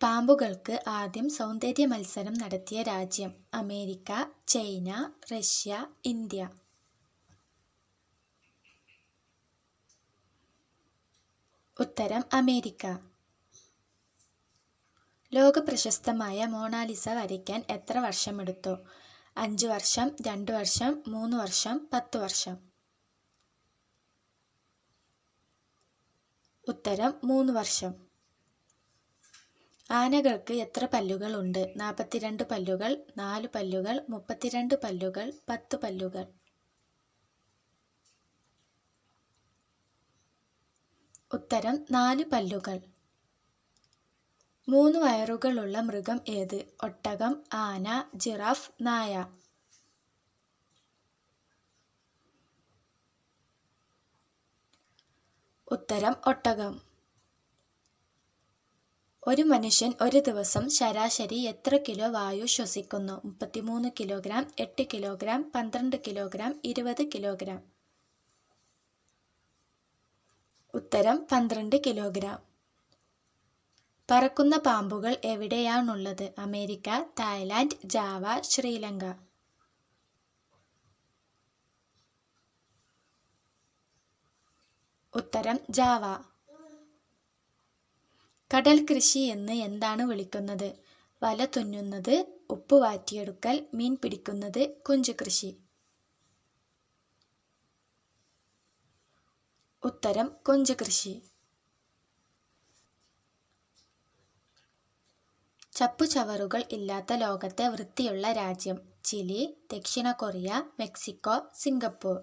പാമ്പുകൾക്ക് ആദ്യം സൗന്ദര്യ മത്സരം നടത്തിയ രാജ്യം അമേരിക്ക ചൈന റഷ്യ ഇന്ത്യ. ഉത്തരം അമേരിക്ക. ലോകപ്രശസ്തമായ മോണാലിസ വരയ്ക്കാൻ എത്ര വർഷമെടുത്തു? അഞ്ച് വർഷം രണ്ട് വർഷം മൂന്ന് വർഷം പത്ത് വർഷം. ഉത്തരം മൂന്ന് വർഷം. ആനകൾക്ക് എത്ര പല്ലുകൾ ഉണ്ട്? നാൽപ്പത്തിരണ്ട് പല്ലുകൾ നാല് പല്ലുകൾ മുപ്പത്തിരണ്ട് പല്ലുകൾ പത്ത് പല്ലുകൾ. ഉത്തരം നാല് പല്ലുകൾ. മൂന്ന് വയറുകളുള്ള മൃഗം ഏത്? ഒട്ടകം ആന ജിറാഫ് നായ. ഉത്തരം ഒട്ടകം. ഒരു മനുഷ്യൻ ഒരു ദിവസം ശരാശരി എത്ര കിലോ വായു ശ്വസിക്കുന്നു? മുപ്പത്തിമൂന്ന് കിലോഗ്രാം എട്ട് കിലോഗ്രാം പന്ത്രണ്ട് കിലോഗ്രാം ഇരുപത് കിലോഗ്രാം. ഉത്തരം പന്ത്രണ്ട് കിലോഗ്രാം. പറക്കുന്ന പാമ്പുകൾ എവിടെയാണുള്ളത്? America Thailand Java Sri Lanka. ഉത്തരം ജാവ. കടൽ കൃഷി എന്ന് എന്താണ് വിളിക്കുന്നത്? വല തുന്നുന്നത് ഉപ്പ് വാറ്റിയെടുക്കൽ മീൻ പിടിക്കുന്നത് കൊഞ്ച് കൃഷി ഉത്തരം കൊഞ്ച് കൃഷി ചപ്പുചവറുകൾ ഇല്ലാത്ത ലോകത്തെ വൃത്തിയുള്ള രാജ്യം ചിലി ദക്ഷിണ കൊറിയ മെക്സിക്കോ സിംഗപ്പൂർ.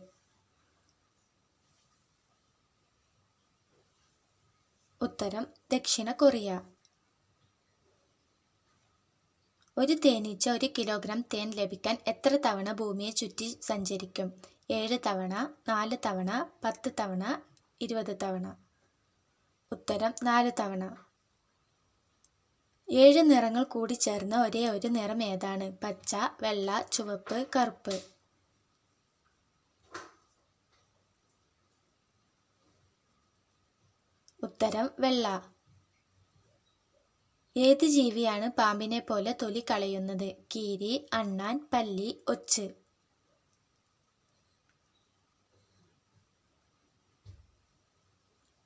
ഉത്തരം ദക്ഷിണ കൊറിയ. ഒരു തേനീച്ച ഒരു കിലോഗ്രാം തേൻ ലഭിക്കാൻ എത്ര തവണ ഭൂമിയെ ചുറ്റി സഞ്ചരിക്കും? ഏഴ് തവണ നാല് തവണ പത്ത് തവണ ഇരുപത് തവണ. ഉത്തരം നാല് തവണ. ഏഴ് നിറങ്ങൾ കൂടി ചേർന്ന ഒരേ ഒരു നിറം ഏതാണ്? പച്ച വെള്ള ചുവപ്പ് കറുപ്പ്. ഉത്തരം വെള്ള. ഏത് ജീവിയാണ് പാമ്പിനെ പോലെ തൊലി കളയുന്നത്? കീരി അണ്ണാൻ പല്ലി ഒച്ച്.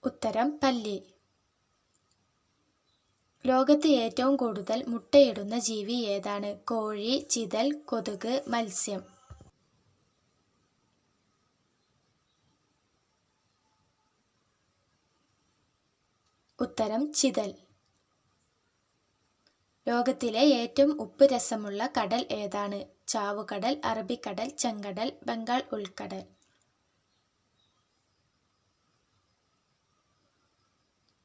ഉത്തരം പല്ലി. ലോകത്ത് ഏറ്റവും കൂടുതൽ മുട്ടയിടുന്ന ജീവി ഏതാണ്? കോഴി ചിതൽ കൊതുക് മത്സ്യം. ഉത്തരം ചിതൽ. ലോകത്തിലെ ഏറ്റവും ഉപ്പ് രസമുള്ള കടൽ ഏതാണ്? ചാവുകടൽ അറബിക്കടൽ ചെങ്കടൽ ബംഗാൾ ഉൾക്കടൽ.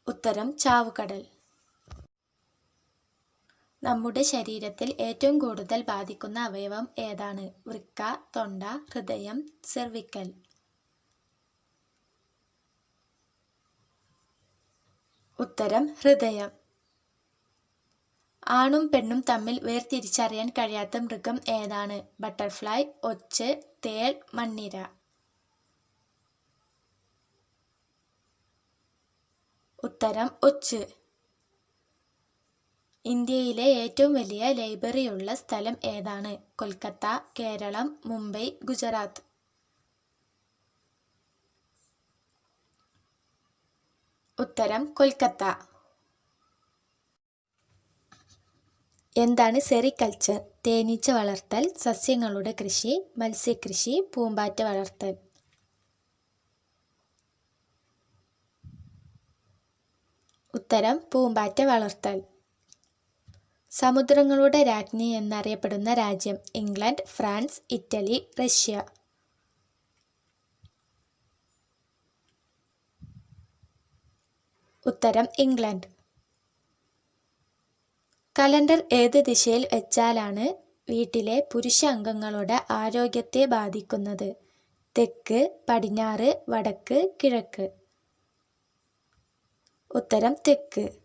ഉത്തരം ചാവുകടൽ. നമ്മുടെ ശരീരത്തിൽ ഏറ്റവും കൂടുതൽ ബാധിക്കുന്ന അവയവം ഏതാണ്? വൃക്ക തൊണ്ട ഹൃദയം സെർവിക്കൽ. ഉത്തരം ഹൃദയം. ആണും പെണ്ണും തമ്മിൽ വേർതിരിച്ചറിയാൻ കഴിയാത്ത മൃഗം ഏതാണ്? ബട്ടർഫ്ലൈ ഒച്ച് തേൾ മണ്ണിര. ഉത്തരം ഒച്ച്. ഇന്ത്യയിലെ ഏറ്റവും വലിയ ലൈബ്രറിയുള്ള സ്ഥലം ഏതാണ്? കൊൽക്കത്ത കേരളം മുംബൈ ഗുജറാത്ത്. ഉത്തരം കൊൽക്കത്ത. എന്താണ് സെറികൾച്ചർ? തേനീച്ച വളർത്തൽ സസ്യങ്ങളുടെ കൃഷി മത്സ്യകൃഷി പൂമ്പാറ്റ വളർത്തൽ. ഉത്തരം പൂമ്പാറ്റ വളർത്തൽ. സമുദ്രങ്ങളുടെ രാജ്ഞി എന്നറിയപ്പെടുന്ന രാജ്യം ഇംഗ്ലണ്ട് ഫ്രാൻസ് ഇറ്റലി റഷ്യ. ഉത്തരം ഇംഗ്ലണ്ട്. കലണ്ടർ ഏത് ദിശയിൽ വെച്ചാലാണ് വീട്ടിലെ പുരുഷ അംഗങ്ങളുടെ ആരോഗ്യത്തെ ബാധിക്കുന്നത്? തെക്ക് പടിഞ്ഞാറ് വടക്ക് കിഴക്ക്. ഉത്തരം തെക്ക്.